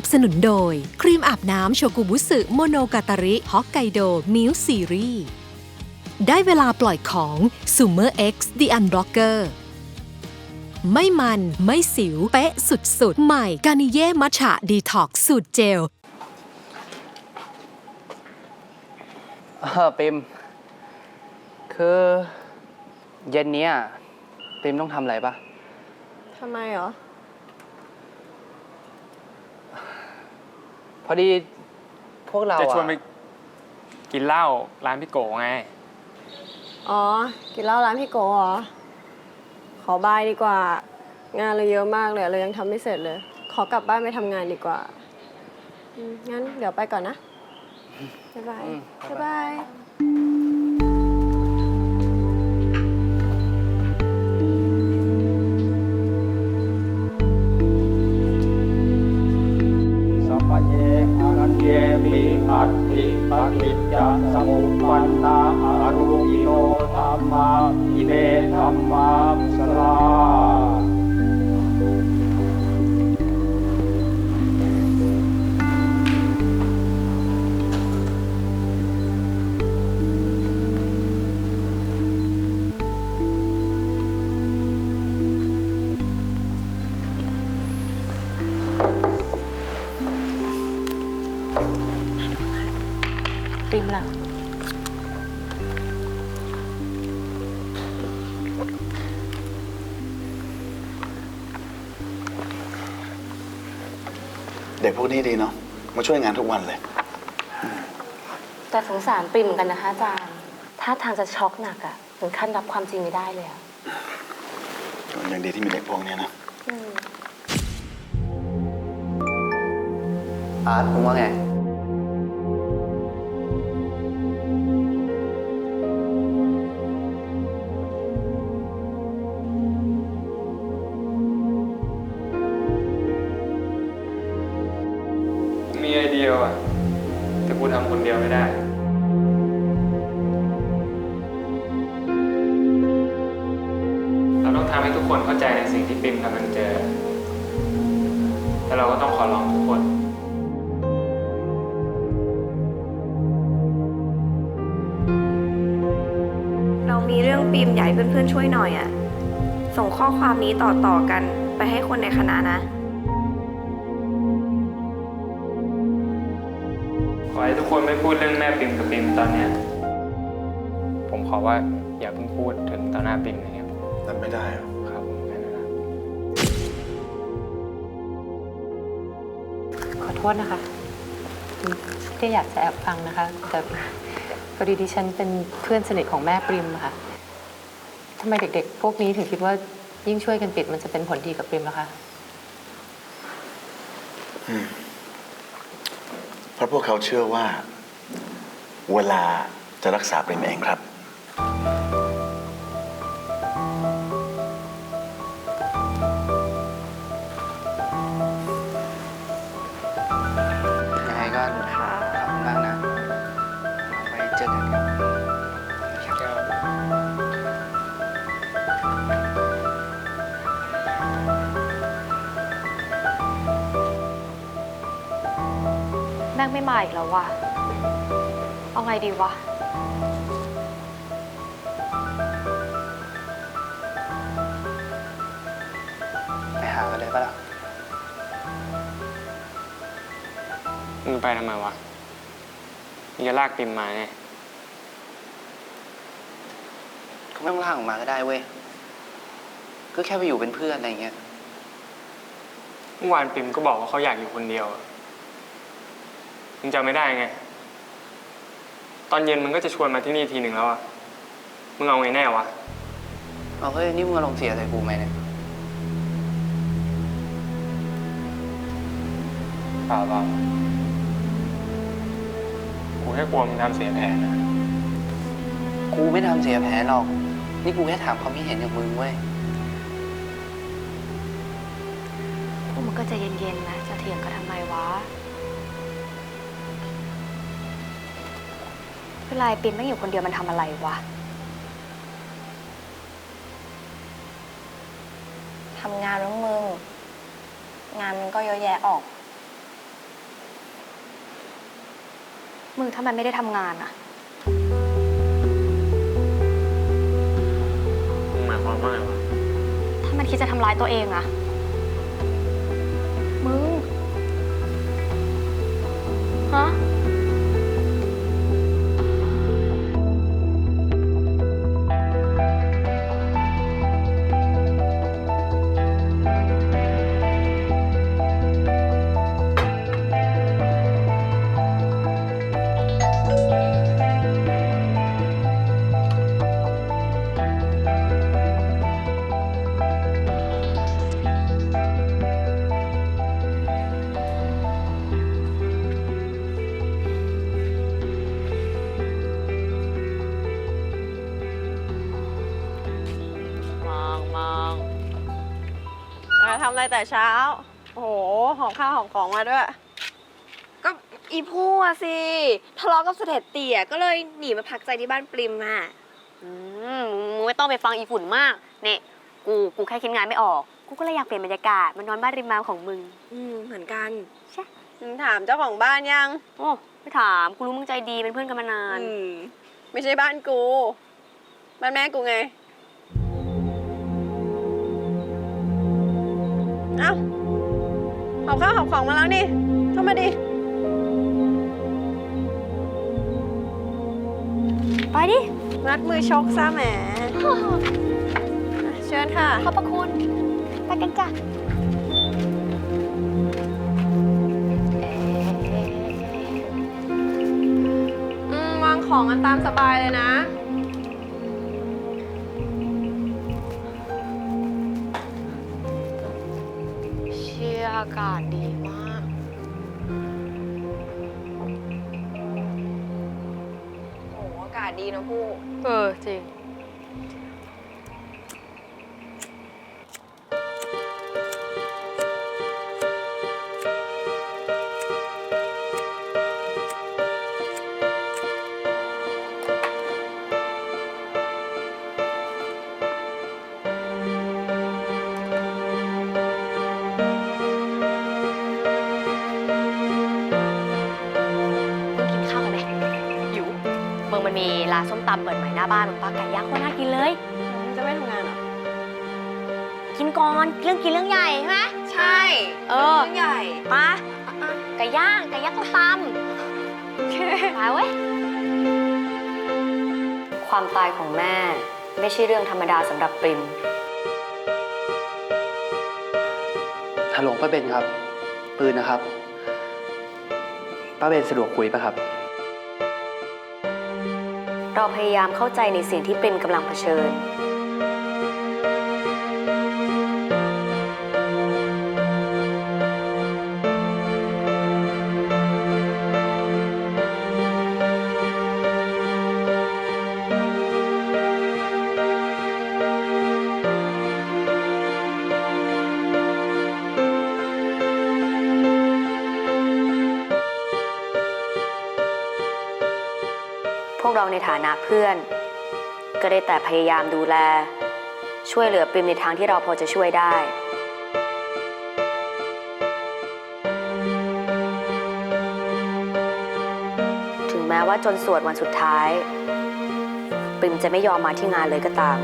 นับสนุนโดย ครีมอาบน้ำโชกุบุสึโมโนกาตาริฮอกไกโดมิลซีรีส์ได้เวลาปล่อยของ Sumer X The Unblocker ไม่มันไม่สิว เป๊ะสุดๆ ใหม่กานิเย่มัชฉะดีท็อกสูตรเจล เออปิมคือเย็นเนี้ยปิมต้องทำอะไรปะทำไมเหรอ อดีพวกเราจะชวนไปอะกินเหล้าร้านพี่โกไง อ๋อ กินเหล้าร้านพี่โกเหรอ ขอบายดีกว่า งานเราเยอะมากเลยเรายังทำไม่เสร็จเลย ขอกลับบ้านไปทำงานดีกว่าอืมงั้นเดี๋ยวไปก่อนนะ บ๊ายบายอืมบ๊ายบายสัพพเยอนัน เยมิอัตติปฏิจจสมุปปันนาอรูปิโนธรรมาอิเดธรรมาสลา เด็กพวกนี้ดีเนาะมาช่วยงานทุกวันเลย แต่สงสารปริมเหมือนกันนะคะอาจารย์ ถ้าทางจะช็อกหนักอะถึงขั้นรับความจริงไม่ได้เลยอะอย่างดีที่มีเด็กพวกนี้นะอืมอาร์ตมึงว่าไง คนเดียวไม่ได้ เราต้องทำให้ทุกคนเข้าใจในสิ่งที่ปิมกำลังเจอแต่เราก็ต้องขอร้องทุกคนเรามีเรื่องปีมใหญ่เพื่อนๆช่วยหน่อยอะ่ะ ส่งข้อความนี้ต่อๆกันไปให้คนในคณะนะ ขอให้ทุกคนไม่พูดเรื่องแม่ปิมกับปิมตอนเนี้ยผมขอว่าอย่าเพิ่งพูดถึงต่อหน้าปิมนะครับแต่ไม่ได้อะครับผมแค่นั้นนะขอโทษนะคะที่อยากจะแอบฟังนะคะแต่พอดีดิฉันเป็นเพื่อนสนิทของแม่ปริมอะค่ะทำไมเด็กๆ พวกนี้ถึงคิดว่ายิ่งช่วยกันปิดมันจะเป็นผลดีกับปริมล่ะคะเพ ราะพวกเขาเชื่อว่า เวลาจะรักษาเป็นเองครับ ยังไงก็ขอบคุณมากนะ ม่งไม่มาอีกแล้ววะเอาไงดีวะ ไปหากันเลยปะล่ะ มึงไปทำไมวะ มึงจะลากปิมมาเนี่ยเขาไม่ต้องลากออกมาก็ได้เว้ย ก็แค่ไปอยู่เป็นเพื่อนอะไรเงี้ย เมื่อวานปิมก็บอกว่าเขาอยากอยู่คนเดียวอะ มึงจำไม่ได้ไง ตอนเย็นมึงก็จะชวนมาที่นี่ทีหนึ่งแล้วอะมึงเอาไงแน่วะ เอาเฮ้ย นี่มึงอารมณ์เสียใส่กูไหมเนี่ยเปล่าเปล่ากูแค่กลัวมึงทำเสียแผนนะกูไม่ทำเสียแผนหรอก นี่กูแค่ถามความคิดเห็นจากมึงเว้ย พวกมันก็ใจเย็นๆนะ จะเถียงกันทำไมวะ เวลาไอ้ปินไม่อยู่คนเดียวมันทำอะไรวะ ทำงานแล้วมึง งานมันก็เยอะแยะออก มึงทำไมไม่ได้ทำงานอะมึงหมายความว่าไงวะ ถ้ามันคิดจะทำร้ายตัวเองอะมึง ฮะ อะไรแต่เช้า โอ้โห หอบข้าวหอบของมาด้วย ก็อีพูอะสิ ทะเลาะกับเสด็จเตี่ยก็เลยหนีมาพักใจที่บ้านปริมอะ อืมมึงไม่ต้องไปฟังอีฝุ่นมากเนี่ยกูกูแค่คิดงานไม่ออก กูก็เลยอยากเปลี่ยนบรรยากาศมานอนบ้านริมน้ำของมึง อืมเหมือนกันมึงถามเจ้าของบ้านยัง โอ้ไม่ถามกูรู้มึงใจดีเป็นเพื่อนกันมานาน อืม ไม่ใช่บ้านกู บ้านแม่กูไง เอ้าหอบข้าวหอบของมาแล้วนี่ เข้ามาดิ ไปดินัดมือชกซะแหมเชิญค่ะ ขอบพระคุณ ไปกันจ้ะอืมวางของกันตามสบายเลยนะ อากาศดีมาก โอ้อากาศดีนะผู้ เออ จริง มึงมันมีร้านส้มตำเปิดใหม่หน้าบ้านมึงปลาไก่ย่างโคตรน่ากินเลยจะไม่ทำงานเหรอ กินก่อนเรื่องกินเรื่องใหญ่ใช่ไหม ใช่เออเรื่องใหญ่ปลาไก่ย่างไก่ย่างส้มตำมาเว้ย ความตายของแม่ไม่ใช่เรื่องธรรมดาสำหรับปริม ฮัลโหลป้าเบนครับ ปืนนะครับ ป้าเบนสะดวกคุยปะครับ เราพยายามเข้าใจในสิ่งที่ปริมกำลังเผชิญ เราในฐานะเพื่อน ก็ได้แต่พยายามดูแล ช่วยเหลือปริมในทางที่เราพอจะช่วยได้ ถึงแม้ว่าจนสวดวันสุดท้าย ปริมจะไม่ยอมมาที่งานเลยก็ตาม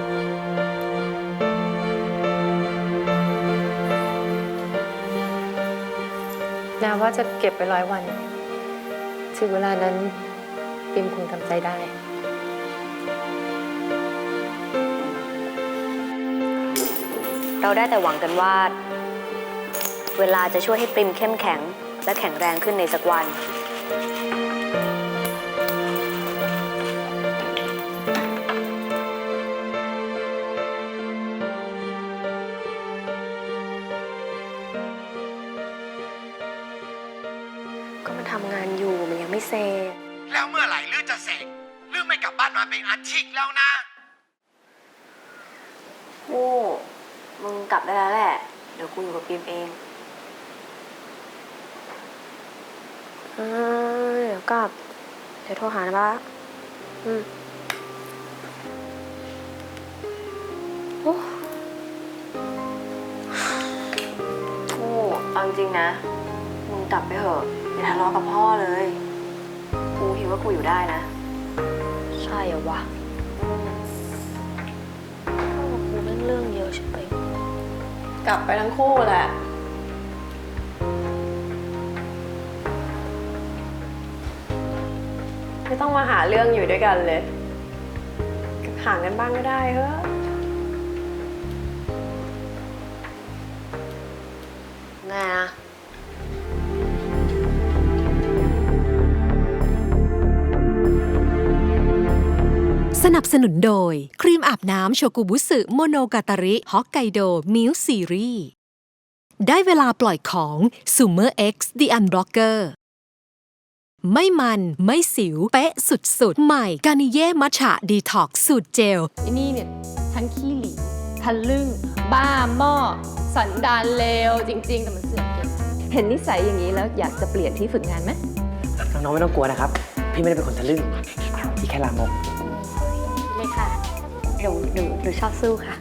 นาว่าจะเก็บไปร้อยวัน ถึงเวลานั้น ปิมคงทำใจได้ เราได้แต่หวังกันว่า เวลาจะช่วยให้ปริมเข้มแข็ง และแข็งแรงขึ้นในสักวัน ก็มันทำงานอยู่มันยังไม่เสร็จ แล้วเมื่อไหร่ จะเสร็จลือไม่กลับบ้านมาเป็นอาทิตย์แล้วนะโอ้มึงกลับได้แล้วแหละ เดี๋ยวกูอยู่กับปิมเอง เออเดี๋ยวกลับ เดี๋ยวโทรหานะบ้าอืมโอ้โอ้เอาจริงๆนะ มึงกลับไปเถอะอย่าทะเลาะกับพ่อเลย กูกูคิดว่ากูอยู่ได้นะ ใช่เหรอวะพ่อกับกูแม่งเรื่องเยอะใช่ไหมกลับไปทั้งคู่แหละ ไม่ต้องมาหาเรื่องอยู่ด้วยกันเลยห่างกันบ้างก็ได้เฮ้ยไงอะ สนับสนุนโดย ครีมอาบน้ำโชกุบุสึโมโนกาตาริฮอกไกโดมิลซีรีส์ได้เวลาปล่อยของ Sumer X The Unblocker ไม่มันไม่สิว เป๊ะสุดๆ ใหม่กานิเย่มัชฉะดีท็อกสูตรเจล ไอ้นี่เนี่ยทั้งขี้หลีทะลึ่ง บ้าหม้อสันดานเลว จริง ๆ แต่มันเสือกเก่งเห็นนิสัยอย่างนี้แล้วอยากจะเปลี่ยนที่ฝึกงานไหมน้องๆไม่ต้องกลัวนะครับ พี่ไม่ได้เป็นคนทะลึ่งพี่แค่ลามกเลยค่ะ หนูหนูหนูชอบสู้ค่ะ